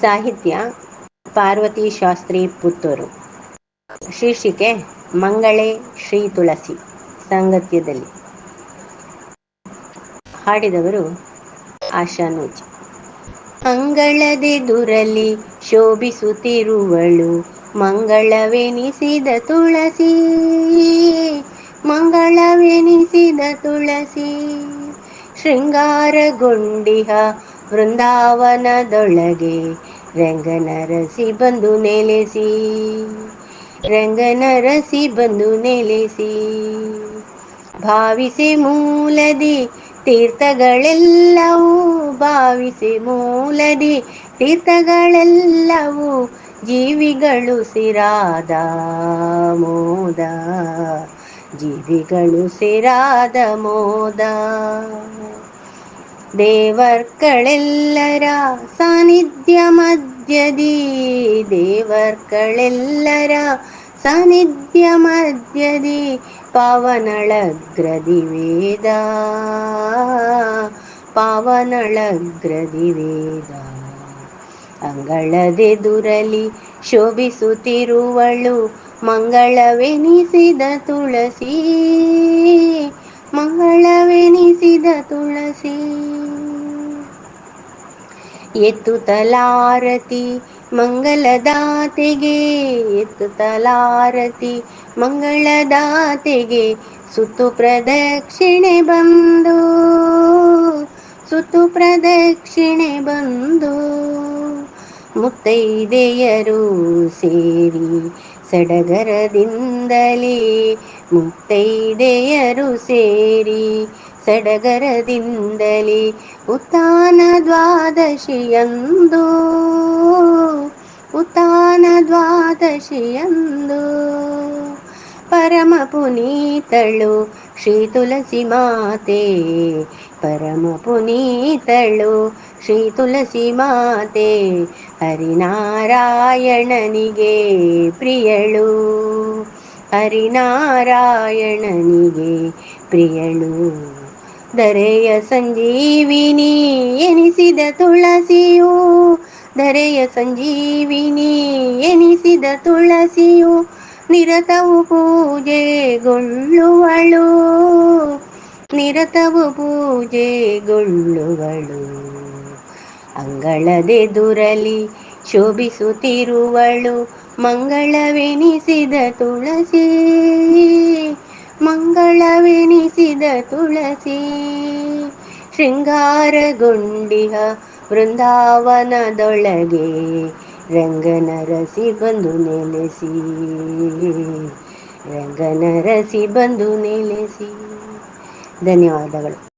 ಸಾಹಿತ್ಯ ಪಾರ್ವತಿ ಶಾಸ್ತ್ರಿ ಪುತ್ತೂರು. ಶೀರ್ಷಿಕೆ, ಮಂಗಳೇ ಶ್ರೀ ತುಳಸಿ, ಸಾಂಗತ್ಯದಲ್ಲಿ. ಹಾಡಿದವರು ಆಶಾನೂಜ್ ಅಂಗಳದೆ ದುರಲಿ ಶೋಭಿಸುತ್ತಿರುವಳು, ಮಂಗಳವೆನಿಸಿದ ತುಳಸಿ ಮಂಗಳವೆನಿಸಿದ ತುಳಸಿ, ಶೃಂಗಾರಗೊಂಡಿಹ ವೃಂದಾವನದೊಳಗೆ ರಂಗನರಸಿ ಬಂದು ನೆಲೆಸಿ, ರಂಗನರಸಿ ಬಂದು ನೆಲೆಸಿ. ಭಾವಿಸಿ ಮೂಲದಿ ತೀರ್ಥಗಳೆಲ್ಲವೂ, ಭಾವಿಸಿ ಮೂಲದಿ ತೀರ್ಥಗಳೆಲ್ಲವೂ ಜೀವಿಗಳು ಸಿರಾದ ಮೋದ, ಜೀವಿಗಳು ಸಿರಾದ ಮೋದ. ದೇವರ್ಗಳೆಲ್ಲರ ಸಾನ್ನಿಧ್ಯ ಮಧ್ಯದಿ, ದೇವರ್ಕಳೆಲ್ಲರ ಸಾನ್ನಿಧ್ಯ ಮಧ್ಯದಿ, ಪಾವನಳಗ್ರದಿ ವೇದ. ಪಾವನಳಗ್ರದಿ ವೇದ. ಅಂಗಳದೆದುರಲಿ ಶೋಭಿಸುತ್ತಿರುವಳು, ಮಂಗಳವೆನಿಸಿದ ತುಳಸಿ ಮಂಗಳವೆನಿಸಿದ ತುಳಸಿ. ಎತ್ತುತ್ತಲಾರತಿ ಮಂಗಲದಾತೆಗೆ, ಎತ್ತುತ್ತಲಾರತಿ ಮಂಗಳದಾತೆಗೆ ಸುತ್ತು ಪ್ರದಕ್ಷಿಣೆ ಬಂದು, ಸುತ್ತು ಪ್ರದಕ್ಷಿಣೆ ಬಂದು. ಮುತ್ತೈದೆಯರು ಸೇರಿ ಸಡಗರದಿಂದಲೇ ಮುತ್ತೈದೆಯರು ಸೇರಿ ಸಡಗರದಿಂದಲೇ ಉತ್ತಾನ ದ್ವಾದಶಿಯಂದು. ಉತ್ತಾನ ದ್ವಾದಶಿಯಂದು. ಪರಮ ಪುನೀತಳು ಶ್ರೀ ತುಳಸಿ ಮಾತೆ. ಪರಮ ಪುನೀತಳು ಶ್ರೀ ತುಳಸಿ ಮಾತೆ. ಹರಿನಾರಾಯಣನಿಗೆ ಪ್ರಿಯಳು. ಹರಿನಾರಾಯಣನಿಗೆ ಪ್ರಿಯಳು ದರೆಯ ಸಂಜೀವಿನಿ ಎನಿಸಿದ ತುಳಸಿಯು, ದರೆಯ ಸಂಜೀವಿನಿ ಎನಿಸಿದ ತುಳಸಿಯು ನಿರತವು ಪೂಜೆಗೊಳ್ಳುವಳು ನಿರತವು ಪೂಜೆಗೊಳ್ಳುವಳು. ಅಂಗಳದೆದುರಲಿ ಶೋಭಿಸುತ್ತಿರುವಳು ಮಂಗಳವೆನಿಸಿದ ತುಳಸಿ ಮಂಗಳವೆನಿಸಿದ ತುಳಸಿ ಶೃಂಗಾರಗೊಂಡಿಹ ವೃಂದಾವನದೊಳಗೆ ರಂಗನರಸಿ ಬಂದು ನೆಲೆಸಿ ರಂಗನರಸಿ ಬಂದು ನೆಲೆಸಿ. ಧನ್ಯವಾದಗಳು.